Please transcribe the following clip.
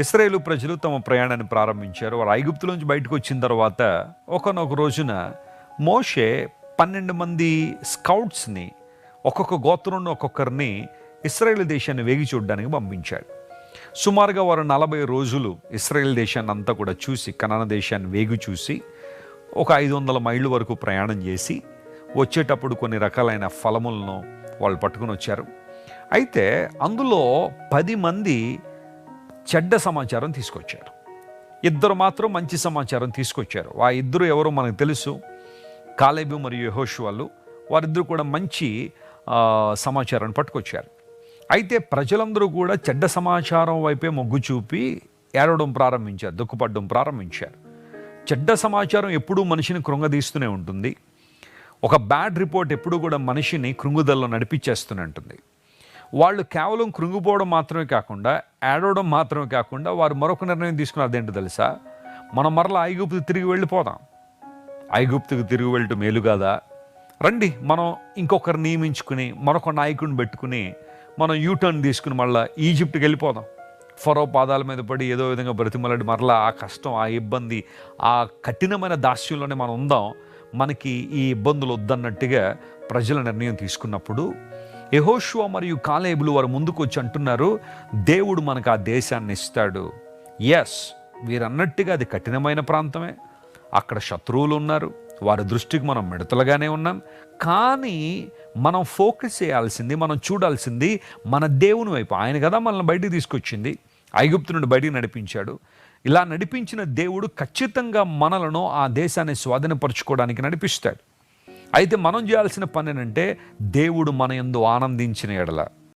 ఇస్రాయేలు ప్రజలు తమ ప్రయాణాన్ని ప్రారంభించారు. వారు ఐగుప్తులోంచి బయటకు వచ్చిన తర్వాత ఒకనొక రోజున మోషే పన్నెండు మంది స్కౌట్స్ని ఒక్కొక్క గోత్రం ఒక్కొక్కరిని ఇస్రాయేల్ దేశాన్ని వేగి చూడడానికి పంపించాడు. సుమారుగా వారు నలభై రోజులు ఇస్రాయేల్ దేశాన్ని అంతా కూడా చూసి కనన దేశాన్ని వేగి చూసి ఒక ఐదు వందల మైళ్ళ వరకు ప్రయాణం చేసి వచ్చేటప్పుడు కొన్ని రకాలైన ఫలములను వాళ్ళు పట్టుకుని వచ్చారు. అయితే అందులో పది మంది చెడ్డ సమాచారం తీసుకొచ్చారు. ఇద్దరు మాత్రం మంచి సమాచారం తీసుకొచ్చారు. ఆ ఇద్దరు ఎవరో మనకు తెలుసు. కాలేబు మరియు యహోష్ వాళ్ళు వారిద్దరు కూడా మంచి సమాచారాన్ని పట్టుకొచ్చారు. అయితే ప్రజలందరూ కూడా చెడ్డ సమాచారం వైపే మొగ్గు చూపి ఏడవడం ప్రారంభించారు దుఃఖపడడం ప్రారంభించారు. చెడ్డ సమాచారం ఎప్పుడూ మనిషిని కృంగదీస్తూనే ఉంటుంది. ఒక బ్యాడ్ రిపోర్ట్ ఎప్పుడూ కూడా మనిషిని కృంగుదల్లో నడిపించేస్తూనే ఉంటుంది. వాళ్ళు కేవలం కృంగిపోవడం మాత్రమే కాకుండా ఏడవడం మాత్రమే కాకుండా వారు మరొక నిర్ణయం తీసుకున్నది అదేంటో తెలుసా? మనం మరలా ఐగుప్తు తిరిగి వెళ్ళిపోదాం ఐగుప్తుకు తిరిగి వెళ్ళటం మేలు కాదా? రండి మనం ఇంకొకరు నియమించుకుని మరొక నాయకుడిని పెట్టుకుని మనం యూటర్న్ తీసుకుని మళ్ళీ ఈజిప్ట్కి వెళ్ళిపోదాం. ఫరో పాదాల మీద పడి ఏదో విధంగా బ్రతిమలాడి మరలా ఆ కష్టం ఆ ఇబ్బంది ఆ కఠినమైన దాస్యంలోనే మనం ఉందాం. మనకి ఈ ఇబ్బందులు వద్దన్నట్టుగా ప్రజల నిర్ణయం తీసుకున్నప్పుడు యెహోషువ మరియు కాలేబులు వారు ముందుకు వచ్చి అంటున్నారు దేవుడు మనకు ఆ దేశాన్ని ఇస్తాడు. ఎస్ వీరన్నట్టుగా అది కఠినమైన ప్రాంతమే. అక్కడ శత్రువులు ఉన్నారు. వారి దృష్టికి మనం మిడతలుగానే ఉన్నాం. కానీ మనం ఫోకస్ చేయాల్సింది మనం చూడాల్సింది మన దేవుని వైపు. ఆయన కదా మనల్ని బయటికి తీసుకొచ్చింది. ఐగుప్తు నుండి బయటికి నడిపించాడు. ఇలా నడిపించిన దేవుడు ఖచ్చితంగా మనలను ఆ దేశాన్ని స్వాధీనపరచుకోవడానికి నడిపిస్తాడు. అయితే మనం చేయాల్సిన పని ఏంటంటే దేవుడు మన యందు ఆనందించిన ఎడల.